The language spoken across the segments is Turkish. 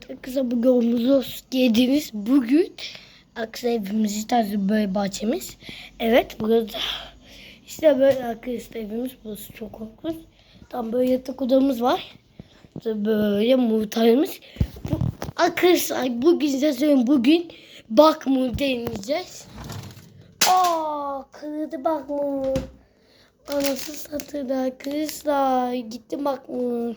Evet arkadaşlar bugün omuz olsun yediğiniz bugün arkadaşlar evimizi tarzı böyle bahçemiz. Evet burada işte böyle arkadaşlar evimiz burası çok korkunç. Tam böyle yatak odamız var. İşte böyle muhtarımız. Bu, arkadaşlar bugün size söyleyeyim bugün bak mu deneyeceğiz. Aa kırıldı bak mu. Anası satıldı arkadaşlar. Gitti bak mu.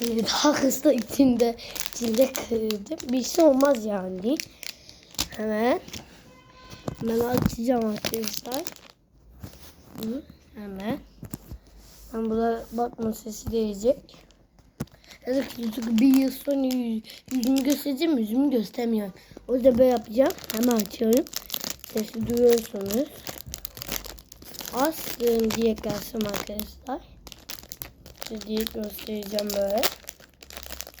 Daha hızlı içinde içinde kırdı. Bir şey olmaz yani. Hemen. Hemen açacağım arkadaşlar. Hı, Hemen. Ben burada bakma sesi gelecek. Evet bir yıl sonra yüz, yüzümü göstereceğim yüzümü göstermiyorum. O yüzden böyle yapacağım. Hemen açıyorum. Sesi duyuyorsunuz. Astım diye gelsin arkadaşlar. Size göstereceğim böyle.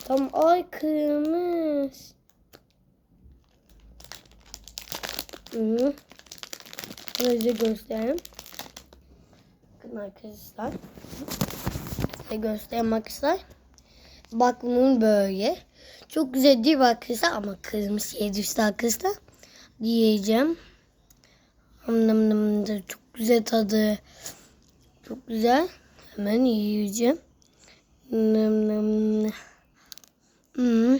Tam ay kırmızı. Hı. Böylece göstereyim. Bakın arkadaşlar. Size göstereyim arkadaşlar. Bak bunun böyle. Çok güzel değil arkadaşlar ama kırmızı şey düştü arkadaşlar. Diyeceğim. Nam nam nam çok güzel tadı. Çok güzel. Hemen yiyeceğim. Nam nam nam. Hmm.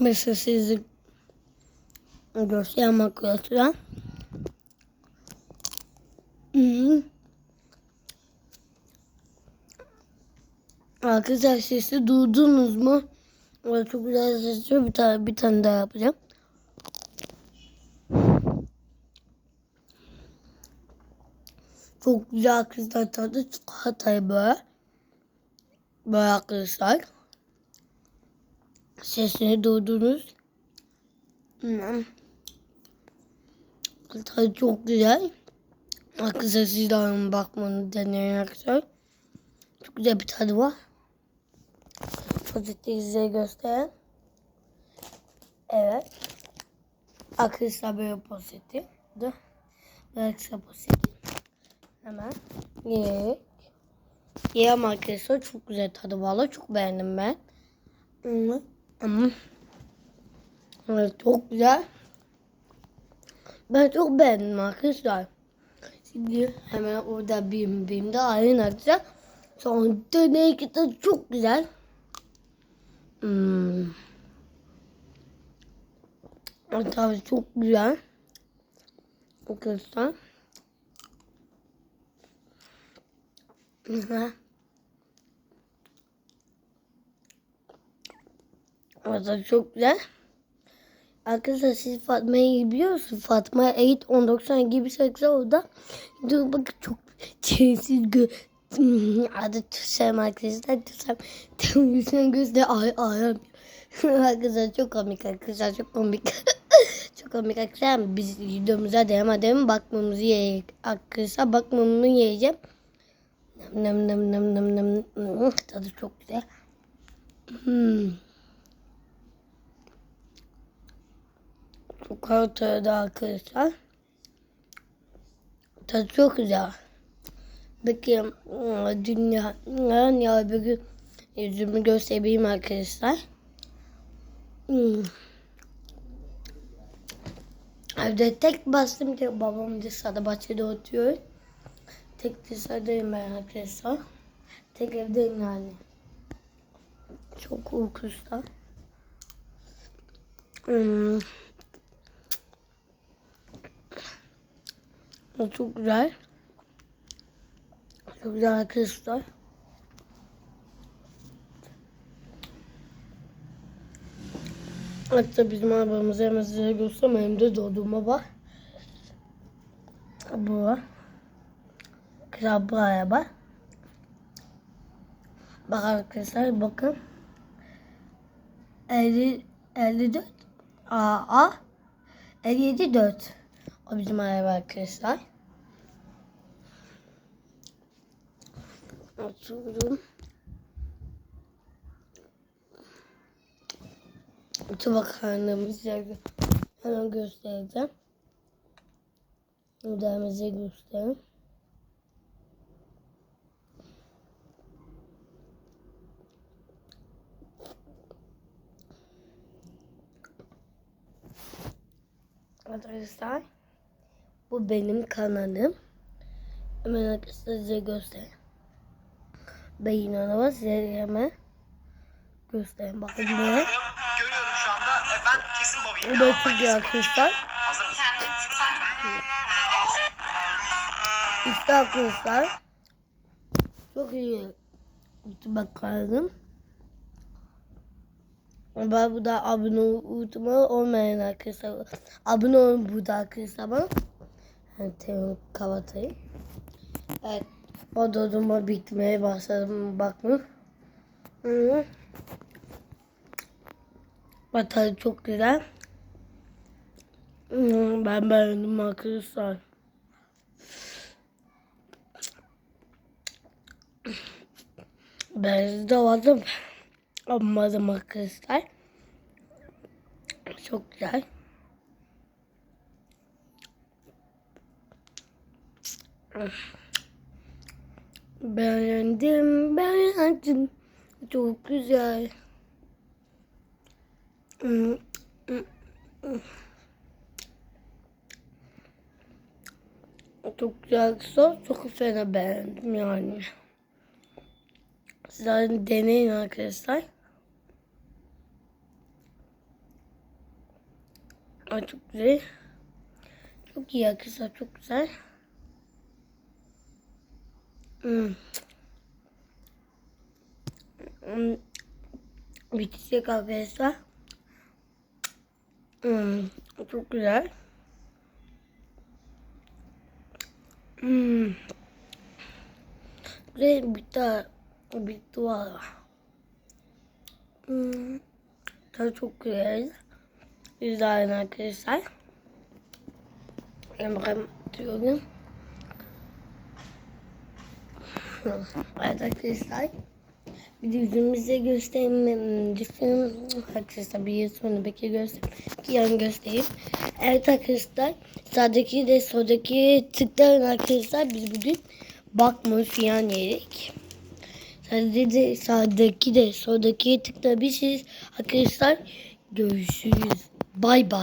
Mesela sizi göstereyim arkadaşlar. Hmm. Arkadaşlar sesi duydunuz mu? Çok güzel sesi bir tane bir tane daha yapacağım. Çok güzel arkadaşlar tadı çikolatayı böyle. Böyle arkadaşlar. Sesini duydunuz. Hmm. Tadı çok güzel. Arkadaşlar siz de alın bakmanı deneyin arkadaşlar. Çok güzel bir tadı var. Pozitif size göstereyim. Evet. Arkadaşlar böyle pozitif. Dur. Arkadaşlar pozitif. Hemen. Ye. Yiyem arkadaşlar. Çok güzel tadı valla. Çok beğendim ben. Evet çok güzel. Ben çok beğendim arkadaşlar. Şimdi hemen orada bir bir de aynı arkadaşlar. Sonra deney tadı çok güzel. Hmm. Tabii çok güzel. Arkadaşlar. Evet çok güzel. Arkadaşlar siz Fatma'yı biliyor musunuz? Fatma 8 1090 gibi saksı orada. Dur bak çok çeysiz gö adı Tüsem arkadaşlar. Tüsem televizyon gözde ay ayam. arkadaşlar çok komik arkadaşlar çok komik. çok komik arkadaşlar. Biz videomuza devam edelim. Bakmamızı yiyecek. Arkadaşlar bakmamı yiyeceğim. Nem nem nem nem nem. Tadı çok güzel. Hmm. Çok ortada arkadaşlar. Tadı çok güzel. Peki dünya ya bir gün yüzümü göstereyim arkadaşlar. Hmm. Evde tek bastım ki babam dışarıda bahçede oturuyor. Tek dışarıdayım ben arkadaşlar. Tek evdeyim yani. Çok uykusuzlar. Hmm. O çok güzel. Çok güzel arkadaşlar. Hatta bizim arabamızı hemen size göstereyim. Hem de doğduğuma bak. Bu. Kral bu araba. Bak arkadaşlar bakın. 50, 54 AA 57 4 o bizim araba arkadaşlar. Açıyorum. Tabak karnımızı hemen göstereceğim. Ödemizi göstereyim. Arkadaşlar bu benim kanalım. Hemen arkadaşlar size göstereyim. Beyin araba size hemen göstereyim. Bakın buraya. Görüyorum şu anda. E, ben kesin Bu Bobby'yim. da çok iyi arkadaşlar. İşte arkadaşlar. Çok iyi. Bakalım. Ben bu da abone olmayı olmayan arkadaşlar. Abone olun burada arkadaşlar bana. Yani kapatayım. Evet. O doduma bitmeye başladım. Bakın. Hı. Batarya çok güzel. Hı, Ben beğendim arkadaşlar. Ben de aldım. Almadım arkadaşlar. Çok güzel. Beğendim, beğendim. Çok güzel. Çok güzel sos. Çok fena beğendim yani. Sizler deneyin arkadaşlar. Ay çok güzel. Çok iyi arkadaşlar. Çok güzel. Hmm. Hmm. Bitecek arkadaşlar. Hmm. Çok güzel. Hmm. Bir daha bir dua. Hmm. Tadı çok güzel. Güzel arkadaşlar. Bakayım diyorum. Evet arkadaşlar. Bir de yüzümüze göstereyim. Düşünün arkadaşlar bir yıl sonra belki göstereyim. Ki yan göstereyim. Evet arkadaşlar. Sağdaki de soldaki tıklayın arkadaşlar. Biz bugün bakmıyoruz filan yedik. De sağdaki de soldaki tıklamışız. Arkadaşlar görüşürüz. Bay bay.